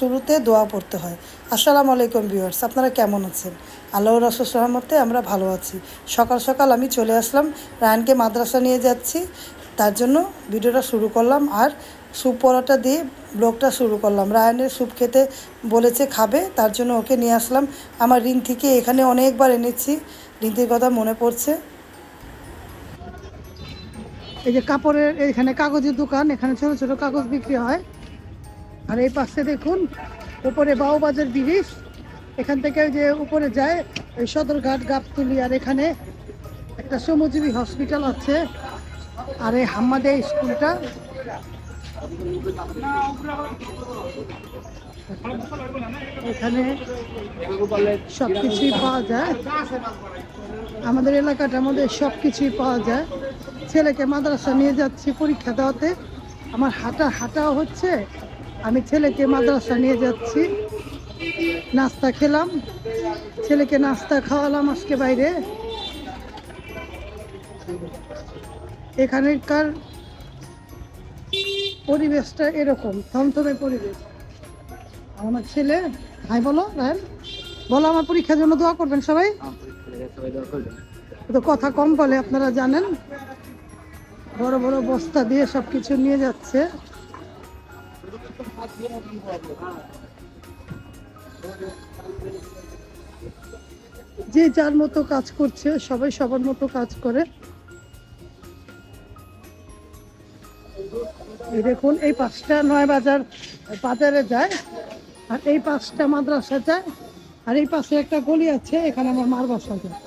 শুরুতে দোয়া পড়তে হয়। আসসালামু আলাইকুম ভিউয়ার্স, আপনারা কেমন আছেন? আল্লাহ রসুল রহমতে আমরা ভালো আছি। সকাল সকাল আমি চলে আসলাম, রায়নকে মাদ্রাসা নিয়ে যাচ্ছি। তার জন্য ভিডিওটা শুরু করলাম আর স্যুপ পরোটা দিয়ে ব্লগটা শুরু করলাম। রায়নের স্যুপ খেতে বলেছে খাবে, তার জন্য ওকে নিয়ে আসলাম। আমার ঋণ থেকে এখানে অনেকবার এনেছি। ঋন্তির কথা মনে পড়ছে। এই যে কাপড়ের এখানে কাগজের দোকান, এখানে ছোট ছোট কাগজ বিক্রি হয়। আর এই পাশে দেখুন, উপরে বাউবাজার ব্রিজ। এখান থেকে যে উপরে যায় ওই সদরঘাট, গাবতুলি, আর এখানে একটা শ্রমজীবী হসপিটাল আছে। আর এই হাম্মাদে স্কুলটা। এখানে সব কিছুই পাওয়া যায়। আমাদের এলাকাটার মধ্যে সব কিছুই পাওয়া যায়। ছেলেকে মাদ্রাসা নিয়ে যাচ্ছি পরীক্ষা দেওয়াতে। আমার হাঁটা হাঁটাও হচ্ছে। আমি ছেলেকে মাদ্রাসা নিয়ে যাচ্ছি। নাস্তা খেলাম। ছেলেকে নাস্তা খাওয়ালাম আজকে বাইরে। এখানকার পরিবেশটা এরকম, থমথমে পরিবেশ। আমার ছেলে ভাই বলো রায়ন বলো, আমার পরীক্ষার জন্য দোয়া করবেন সবাই। তো কথা কম বলে আপনারা জানেন। বড় বড় বস্তা দিয়ে সব কিছু নিয়ে যাচ্ছে। যে যার মতো কাজ করছে, সবাই সবার মতো কাজ করে। এই দেখুন, এই পাঁচটা নয় বাজার, বাজারে যায়, আর এই পাঁচটা মাদ্রাসা যায়, আর এই পাশে একটা গলি আছে, এখানে আমার মার বাসা যায়।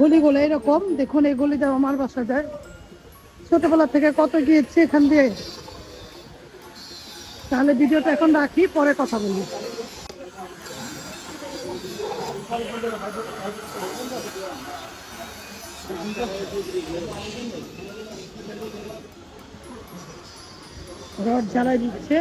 গলিগুলো এরকম, দেখুন, এই গলিতে আমার মার বাসা যায়। ছোটবেলা থেকে কত গিয়েছি এখান দিয়ে তাহলে ভিডিওটা এখন রাখি পরে কথা বলি। রড জ্বালাই দিচ্ছে।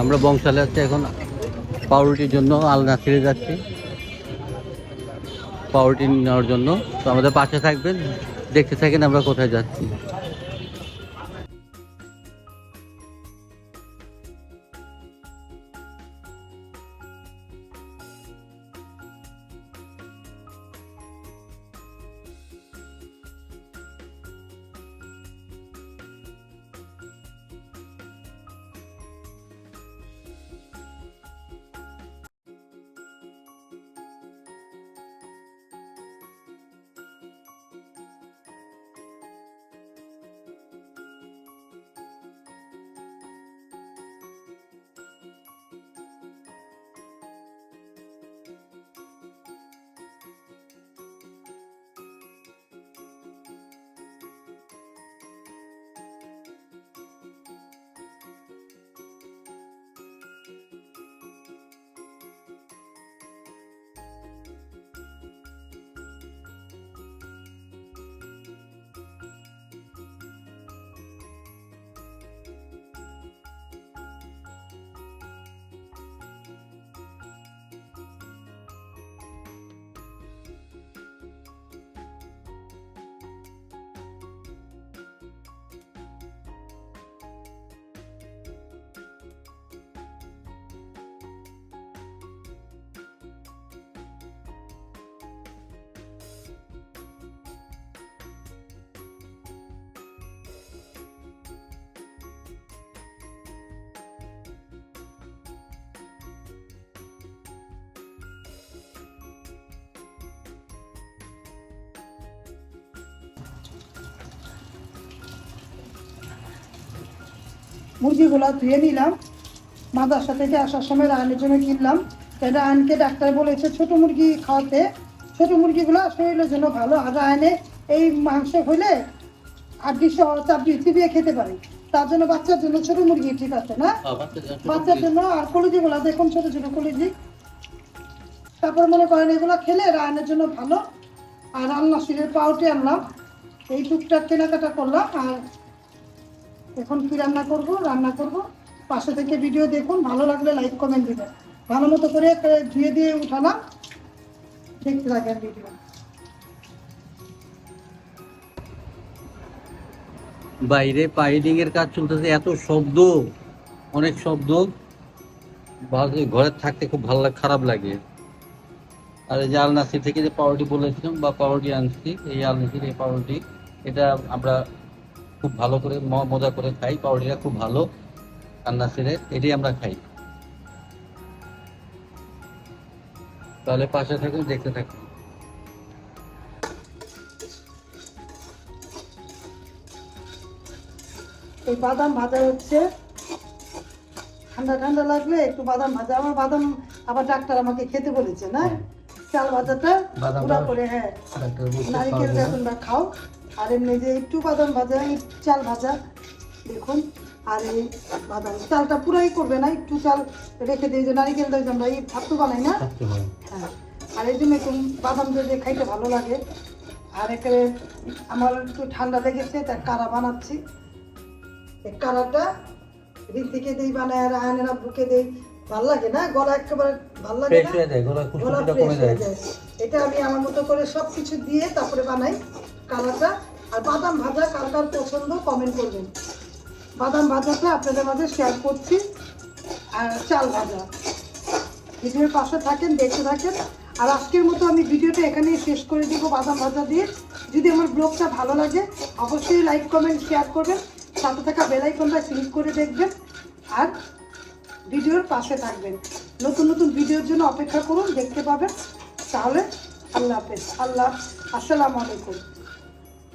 আমরা বংশালে যাচ্ছি এখন পাউরুটির জন্য আলনা ছেড়ে যাচ্ছি। পাউরুটি নেওয়ার জন্য। তো আমাদের পাশে থাকবেন, দেখতে থাকেন আমরা কোথায় যাচ্ছি। মুরগিগুলো ধুয়ে নিলাম। মাদ্রাসা থেকে আসার সময় রান্নার জন্য কিনলাম। এটা আনকে ডাক্তার বলেছে ছোট মুরগি খাওয়াতে ছোট মুরগিগুলো শরীরের জন্য ভালো। আর আয়নে এই মাংস হইলে আড্ডি সহ চাপড়ি চিবিয়ে খেতে পারে। তার জন্য বাচ্চার জন্য ছোট মুরগি ঠিক আছে না? বাচ্চার জন্য আর কলিজিগুলো দেখুন ছোট ছোট কলিজি। তারপর মনে করেন এগুলো খেলে রায়নের জন্য ভালো। আর আল্লাহ শিরের পাউটি আনলাম। এই টুকটাক কেনাকাটা করলাম। আর এখন কি রান্না করব? রান্না করব। পাশে থেকে ভিডিও দেখুন, ভালো লাগলে লাইক কমেন্ট দিবেন। ভালো মতো করে ধুয়ে দিয়ে উঠালাম। দেখতে থাকেন ভিডিও বাইরে পাইলিং এর কাজ চলতেছে, এত শব্দ, অনেক শব্দ। ঘরে থাকতে খুব ভালো লাগে, খারাপ লাগে। আর এই যে আলনাসি থেকে যে পাউরুটি বলেছিলাম, বা পাউরুটি আনছি, এই আলনাসির, এই পাউরুটি, এটা আমরা খুব ভালো করে মজা করে খাই পাউরুটিটা খুব ভালো। আলনাসিরে এটাই আমরা খাই। তাহলে পাশে থাকুন দেখতে থাকুন এই বাদাম ভাজা হচ্ছে। ঠান্ডা ঠান্ডা লাগলে একটু বাদাম ভাজা। আমার বাদাম আবার ডাক্তার আমাকে খেতে বলেছে না। চাল ভাজাটা বাদাম পুরা করে হ্যাঁ। নারিকেল তোমরা খাও। আর এমনি যে একটু বাদাম ভাজা চাল ভাজা দেখুন। আর এই বাদাম চালটা পুরাই করবে না একটু চাল রেখে দিই যে নারিকেল দিয়ে যে আমরা এই ভাতু বানাই না? হ্যাঁ। আর এই জন্য একটু বাদাম দিয়ে খাইতে ভালো লাগে। আর এখানে আমার একটু ঠান্ডা লেগেছে তাই কারা বানাচ্ছি? এই কারাটা ঋতিকে দিই বানায় আর আয়নেরা বুকে দিই। ভালো লাগে না? গলা একেবারে ভালো লাগে গলা হয়ে যায়। এটা আমি আমার মতো করে সব কিছু দিয়ে তারপরে বানাই কালারটা আর বাদাম ভাজা কার কার পছন্দ কমেন্ট করবেন। বাদাম ভাজাটা আপনাদের মাঝে শেয়ার করছি, আর চাল ভাজা। ভিডিওর পাশে থাকেন, দেখতে থাকেন। আর আজকের মতো আমি ভিডিওটা এখানেই শেষ করে দিব বাদাম ভাজা দিয়ে। যদি আমার ব্লগটা ভালো লাগে, অবশ্যই লাইক কমেন্ট শেয়ার করবেন। সাথে থাকা বেলাইকনটা ক্লিক করে দেখবেন। আর ভিডিওর পাশে থাকবেন। নতুন নতুন ভিডিওর জন্য অপেক্ষা করুন, দেখতে পাবেন। তাহলে আল্লাহ হাফেজ। আল্লাহ আসসালামু আলাইকুম।